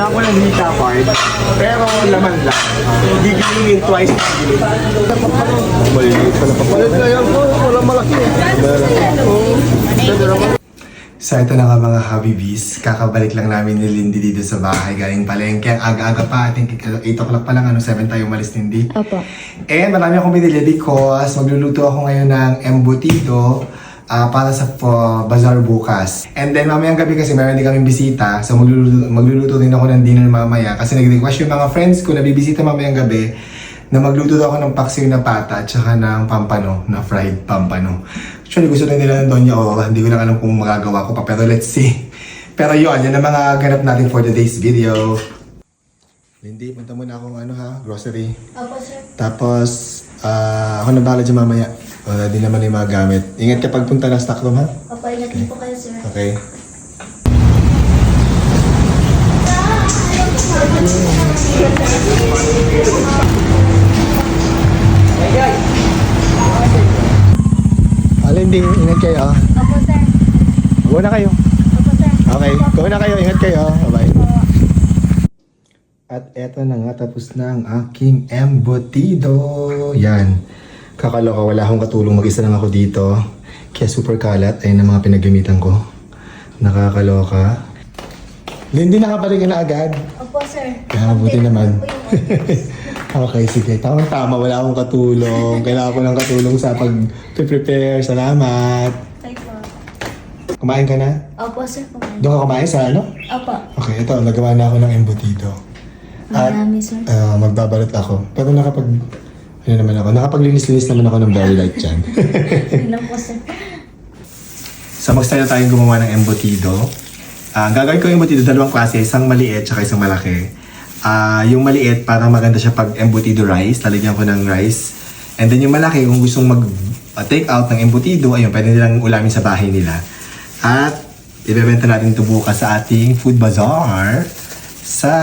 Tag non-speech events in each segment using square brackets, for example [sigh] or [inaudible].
Kailangan ko ng hika part, pero laman lang. Gigilingin twice. Maliliit pala pa. Maliliit na yan po, walang malaki. So ito na nga mga Habibis, kakabalik lang namin ni Lindy dito sa bahay galing palengke. Aga-aga pa, I think 8 o'clock pa lang, ano, 7 tayo umalis Lindy. Opo. And marami akong binili because magluluto ako ngayon ng embutido ah, para sa uh, bazaar bukas. And then mamayang gabi kasi meron din kaming bisita, so magluluto, magluluto din ako ng dinner mamaya kasi nag-request yung mga friends ko na bibisita mamayang gabi na magluto daw ako ng paksiw na pata at saka ng pampano, na fried pampano. Actually, gusto na nila ng Doña Aurora. Hindi ko lang alam kung magagawa ko pa, pero let's see. [laughs] Pero yun, yan ang mga ganap natin for today's video. Lindy, punta muna akong ano ha, grocery. Opo, sir. Tapos, ah, ako na bahala dyan mamaya. Wala din naman yung mga gamit. Ingat ka pagpunta ng stock room, ha? Opo, ingat din po kayo, sir. Okay. Alin din, ingat kayo. Opo, sir. Go na kayo. Opo, sir. Okay, go na kayo. Ingat kayo. Bye-bye. At eto na nga, tapos na ang aking embutido. Yan. Kakaloka, wala akong katulong. Mag-isa lang ako dito. Kaya super kalat. Ayun ang mga pinagamitan ko. Nakakaloka. Lindy, nakabalik ka na agad. Opo, sir. Kaya mabuti Okay, naman. [laughs] Okay, sige. Tama-tama, wala akong katulong. Kailangan ko ng katulong sa pag-prepare. Salamat. Okay po. Kumain ka na? Opo, sir. Kumain. Doon ka kumain sa ano? Opo. Okay, ito. Nagawa na ako ng embutido. At Marami, sir. ah, magbabalot ako. Pero nakapag... Ano naman ako? Nakapaglinis-linis naman ako ng very light dyan. Yun lang po, sir. so mag-start na tayong gumawa ng embutido. Ah, ang gagawin ko yung embutido, dalawang klase. Isang maliit tsaka isang malaki. Ah, yung maliit, para maganda siya pag embutido rice. Lalagyan ko ng rice. And then yung malaki, kung gustong mag-take out ng embutido, ayun, pwede nilang ulamin sa bahay nila. At ibebenta natin ito bukas sa ating food bazaar sa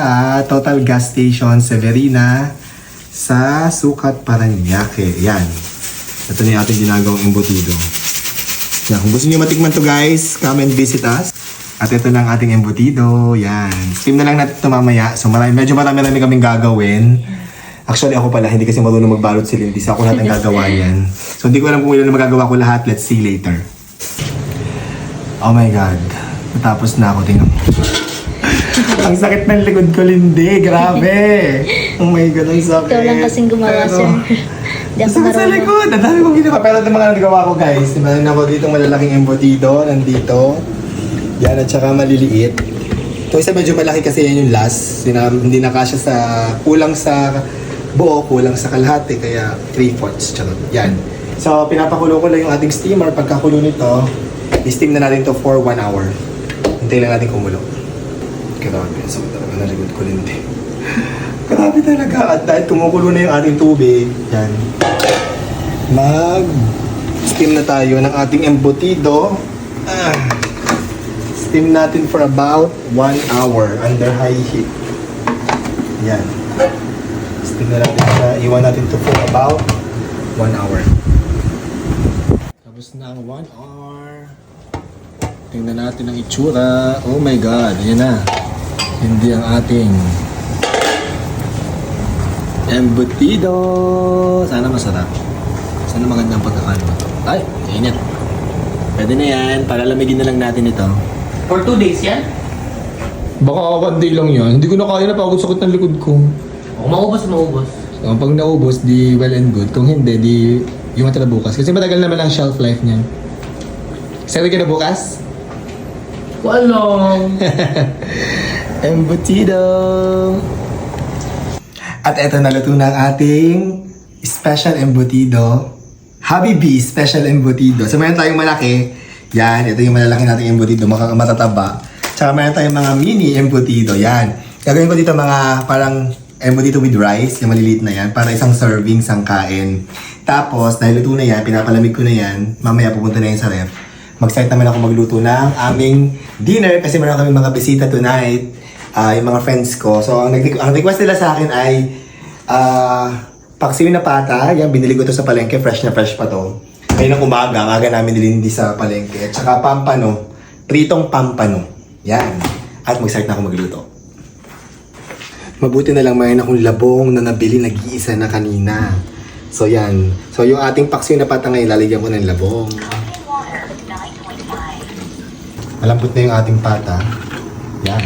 Total Gas Station Severina sa Sukat Paranaque. Yan. Ito na yung ating ginagawang embutido. Yan, kung gusto niyo matikman to guys, come and visit us. At ito na ang ating embutido. Yan. Steam na lang natin ito mamaya. So marami, medyo marami-rami kaming gagawin. Actually ako pala, hindi kasi marunong magbalot si Lindy. So ako lahat ang gagawa [laughs] yan. So hindi ko alam kung ilan na magagawa ko lahat. Let's see later. Oh my God. Natapos na ako. Tingnan mo. Ang sakit ng likod ko, Lindy. Grabe. [laughs] Oh my God, ang sakit. Ikaw lang kasing gumawa, Pero- sir. Di ako Saan sa marunong. likod? Ang dami kong ginawa. Pero ito mga nagawa ko guys. Meron ako dito malalaking embutido. Nandito. Yan at saka maliliit. Ito isa medyo malaki kasi yan yung last. Sina, hindi na kasya sa... Kulang sa buo, kulang sa kalahati. Kaya 3 fourths. Charot. Yan. So pinapakulo ko lang yung ating steamer. Pagkakulo nito, i-steam na natin to for 1 hour. Hintay lang natin kumulo. Grabe. So talaga naligod ko din din. Grabe talaga. At dahil kumukulo na yung ating tubig, yan. Mag-steam na tayo ng ating embutido. Ah. Steam natin for about 1 hour under high heat. Yan. Steam na natin siya. Iwan natin to for about 1 hour. Tapos na ang 1 hour. Tingnan natin ang itsura. Oh my God. Yan na. Hindi ang ating embutido. Sana masarap. Sana magandang pagkakaluto. Ay, init. Pwede na yan. Palalamigin na lang natin ito. For two days yan? Baka one day lang yan. Hindi ko na kaya na pagod sakit ng likod ko. O maubos, maubos. So, pag naubos, di well and good. Kung hindi, di yung matala bukas. Kasi matagal naman ang shelf life niyan. Excited ka na bukas? Walang. Embutido! [laughs] At eto naluto na ang ating special embutido. Habibi Special Embutido. So meron tayong malaki. Yan, ito yung malalaki nating embutido, matataba. Tsaka meron tayong mga mini embutido. Yan. Gagawin ko dito mga parang embutido with rice, yung maliliit na yan, para isang serving, isang kain. Tapos, dahil luto na yan, pinapalamig ko na yan, mamaya pupunta na yan sa ref. Mag-start naman ako magluto ng aming dinner kasi meron kami mga bisita tonight, ah, yung mga friends ko. So, ang, nag- ang request nila sa akin ay ah, paksiw na pata. Yan, binili ko to sa palengke. Fresh na fresh pa to. Ngayon ng umaga, ang aga namin nilindi sa palengke. At saka pampano, pritong pampano. Yan. At mag-start na ako magluto. Mabuti na lang mayroon akong labong na nabili nag-iisa na kanina. So yan. So yung ating paksiw na pata ngayon, lalagyan ko ng labong. Malambot na yung ating pata. Yan.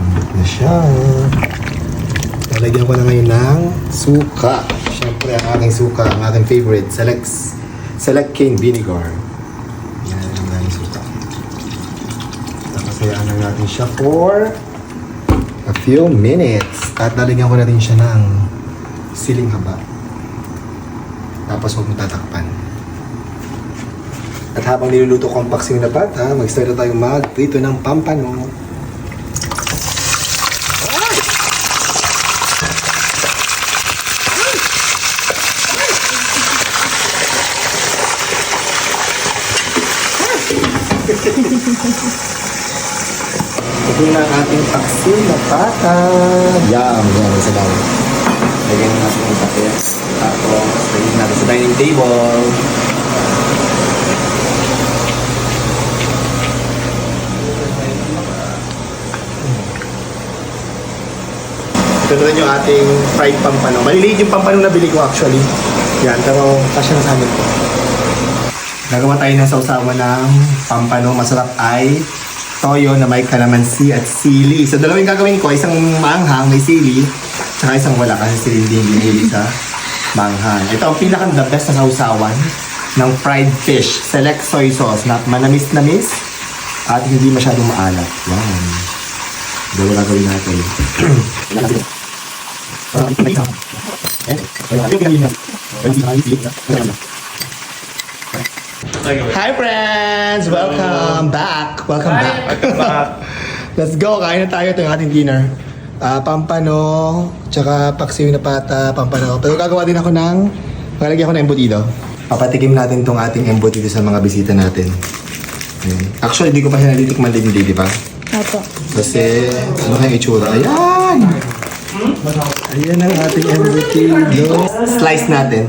Malambot na siya. Lalagyan ko na ngayon ng suka. Siyempre ang aking suka, ang aking favorite. Select, select cane vinegar. Yan ang aking suka. Tapos hayaan lang natin siya for a few minutes. At lalagyan ko na rin siya ng siling haba. Tapos huwag mo tatakpan. At habang niluluto ko ang paksiw na pata, mag-start na tayo mag-prito ng pampano. Ito na ating paksiw na pata. Yum! Yan, sa daw. Lagyan na natin ang kape. Tapos, lagyan natin sa dining table. Rin yung ating fried pampano. Maliliit yung pampano na bili ko actually. Yan, pero kasya na sa amin. Gagawa tayo ng sausawan ng pampano. Masarap ay toyo na may kalamansi at sili. So, dalawang gagawin ko. Isang maanghang, may sili. Tsaka isang wala kasi sili hindi hindi sa maanghang. Ito ang pinakang the best na sausawan ng fried fish. Select soy sauce na manamis-namis at hindi masyadong maalat. Yan. Dalawa gagawin natin. [clears throat] Hi friends! Welcome back! Welcome back! [laughs] Let's go! Kain na tayo. Ito yung ating dinner. Ah, pampano, tsaka paksiw na pata, pampano. Pero gagawa din ako ng, magalagyan ko ng embutido. Papatikim natin tong ating embutido sa mga bisita natin. Ayan. Actually, di ko pa siya natitikman din, di ba? Opo. Kasi, ano kayong itsura? Ayan! Ayan ang ating embutido. Slice natin.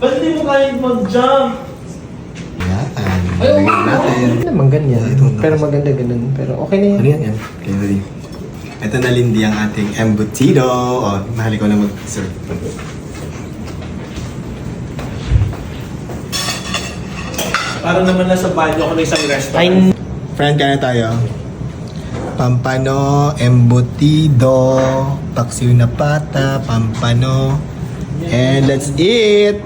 Ba't di mo kaya mag-jump? Yan. Lagyan natin. Naman ganyan. Pero maganda ganun. Pero okay na Ano yan yan? Okay, ready. Ito na Lindy ang ating embutido. O, mahali ko na mag-serve. Parang naman nasa banyo ako ng isang restaurant. Friend, kaya tayo. Pampano, embutido, paksiw na pata, pampano. And let's eat!